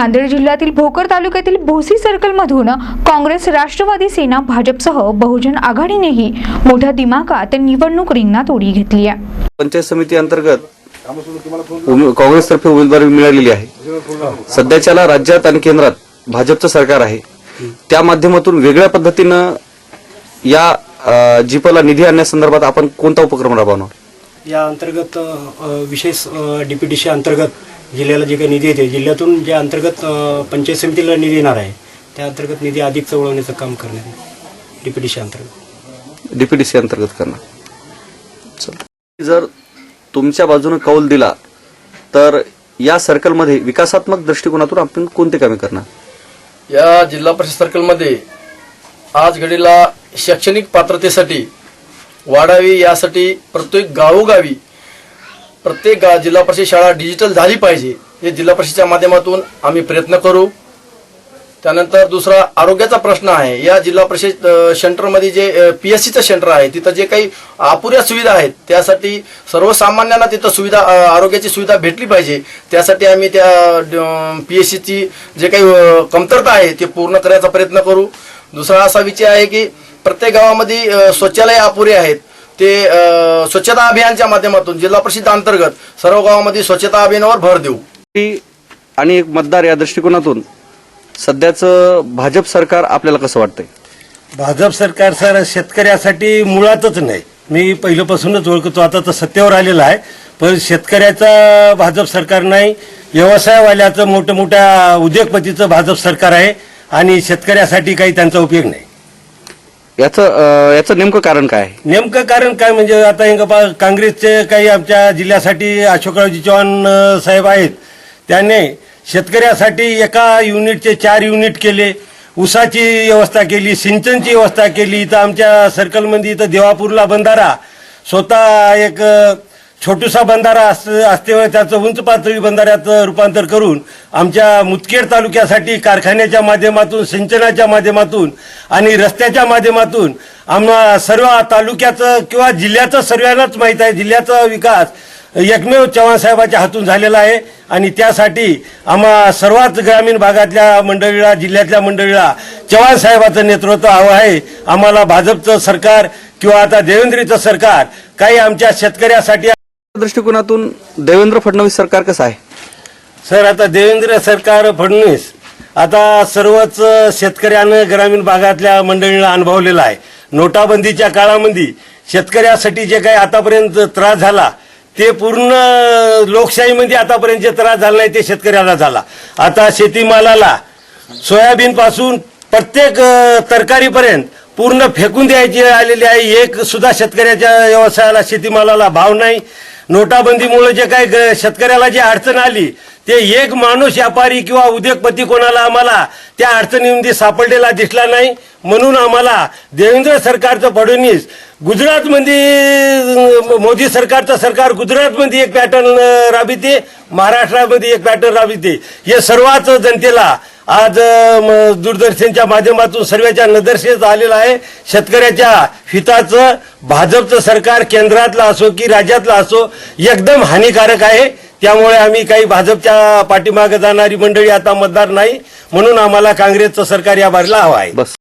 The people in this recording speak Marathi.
नांदेड जिल्ह्यातील भोकर तालुक्यातील भोसी सर्कलमधून काँग्रेस राष्ट्रवादी सेना भाजपसह बहुजन आघाडीनेही मोठ्या दिमागात निवडणूक रिंगणात उडी घेतली आहे. पंचायत समिती अंतर्गत काँग्रेसतर्फे उमेदवारी मिळालेली आहे. सध्याच्याला राज्यात आणि केंद्रात भाजपचं सरकार आहे. त्या माध्यमातून वेगळ्या पद्धतीनं या जीपला निधी आणण्यासंदर्भात आपण कोणता उपक्रम राबवणार? या अंतर्गत विशेष डीपीडीसी अंतर्गत जिल्ह्याला जे काही निधी येते जिल्ह्यातून जे अंतर्गत पंचायत समितीला निधी येणार आहे त्या अंतर्गत निधी अधिक वळवण्याचं काम करण्यात डीपीडीसी अंतर्गत. डीपीडीसी अंतर्गत करणार. चल. जर तुमच्या बाजूने कौल दिला तर या सर्कलमध्ये विकासात्मक दृष्टिकोनातून आपण कोणते कामे करणार? या जिल्हा परिषद सर्कलमध्ये आज घडीला शैक्षणिक पात्रतेसाठी वाढावी यासाठी प्रत्येक गावोगावी प्रत्येक गा जिल्हा परिषद शाळा डिजिटल झाली पाहिजे हे जिल्हा परिषदेच्या माध्यमातून आम्ही प्रयत्न करू. त्यानंतर दुसरा आरोग्याचा प्रश्न आहे. या जिल्हा परिषद सेंटरमध्ये जे पी एस सीचं सेंटर आहे तिथं जे काही अपुऱ्या सुविधा आहेत त्यासाठी सर्वसामान्यांना तिथं सुविधा आरोग्याची सुविधा भेटली पाहिजे. त्यासाठी आम्ही त्या पी एस सीची जे काही कमतरता आहे ते पूर्ण करायचा प्रयत्न करू. दुसरा असा विषय आहे की प्रत्येक गावामध्ये शौचालय अपुरे आहेत. ते स्वच्छता अभियानच्या माध्यमातून जिल्हा परिषद अंतर्गत सर्व गावामध्ये स्वच्छता अभियानावर भर देऊ. आणि एक मतदार या दृष्टिकोनातून सध्याचं भाजप सरकार आपल्याला कसं वाटतंय? भाजप सरकार सर शेतकऱ्यासाठी मुळातच नाही. मी पहिल्यापासूनच ओळखतो आता तर सत्तेवर आलेलं आहे. पण शेतकऱ्याचा भाजप सरकार नाही व्यवसायवाल्याचं मोठ्या मोठ्या उद्योगपतीचं भाजप सरकार आहे आणि शेतकऱ्यासाठी काही त्यांचा उपयोग नाही. याचं याचं नेमकं कारण काय? नेमकं कारण काय म्हणजे आता हे बा काँग्रेसचे काही आमच्या जिल्ह्यासाठी अशोकरावजी चव्हाण साहेब आहेत. त्याने शेतकऱ्यासाठी एका युनिटचे चार युनिट केले. ऊसाची व्यवस्था केली सिंचनची व्यवस्था केली. इथं आमच्या सर्कलमध्ये इथं देवापूरला बंधारा. स्वतः एक छोटूसा बंधारा अस असते त्याचं उंच पातळी बंधाऱ्याचं रूपांतर करून आमच्या मुदखेड तालुक्यासाठी कारखान्याच्या माध्यमातून सिंचनाच्या माध्यमातून आणि रस्त्याच्या माध्यमातून आम्हा सर्व तालुक्याचं किंवा जिल्ह्याचं सर्वांनाच माहीत आहे. जिल्ह्याचा विकास एकमेव चव्हाण साहेबाच्या हातून झालेला आहे आणि त्यासाठी आम्हा सर्वात ग्रामीण भागातल्या मंडळीला जिल्ह्यातल्या मंडळीला चव्हाण साहेबाचं नेतृत्व हवं आहे. आम्हाला भाजपचं सरकार किंवा आता देवेंद्रीचं सरकार काही आमच्या शेतकऱ्यासाठी दृष्टिकोनातून देवेंद्र फडणवीस सरकार कसं आहे? सर आता देवेंद्र सरकार फडणवीस आता सर्वच शेतकऱ्यानं ग्रामीण भागातल्या मंडळीला अनुभवलेला आहे. नोटाबंदीच्या काळामध्ये शेतकऱ्यासाठी जे काही आतापर्यंत त्रास झाला ते पूर्ण लोकशाहीमध्ये आतापर्यंत जे त्रास झाला नाही ते शेतकऱ्याला झाला. आता शेतीमालाला सोयाबीन पासून प्रत्येक तरकारीपर्यंत पूर्ण फेकून द्यायची आलेली आहे. एक सुद्धा शेतकऱ्याच्या व्यवसायाला शेतीमालाला भाव नाही. नोटाबंदीमुळे जे काही ग- शेतकऱ्याला जी अडचण आली ते एक माणूस व्यापारी किंवा उद्योगपती कोणाला आम्हाला त्या अडचणीमध्ये सापडलेला दिसला नाही. म्हणून आम्हाला देवेंद्र सरकारचं फडणवीस गुजरातमध्ये मोदी सरकारचं सरकार गुजरातमध्ये एक पॅटर्न राबविते महाराष्ट्रामध्ये एक पॅटर्न राबविते हे सर्वच जनतेला आज दूरदर्शनच्या माध्यमातून सर्वांच्या नदर्शेत आलेलं आहे. शेतकऱ्याच्या हिताचं भाजपचं सरकार केंद्रातलं असो की राज्यातलं असो एकदम हानिकारक आहे. त्यामुळे आम्ही काही भाजपच्या पाठीमागे जाणारी मंडळी आता मतदार नाही. म्हणून आम्हाला काँग्रेसचं सरकार या बाजूला हवं आहे. बस.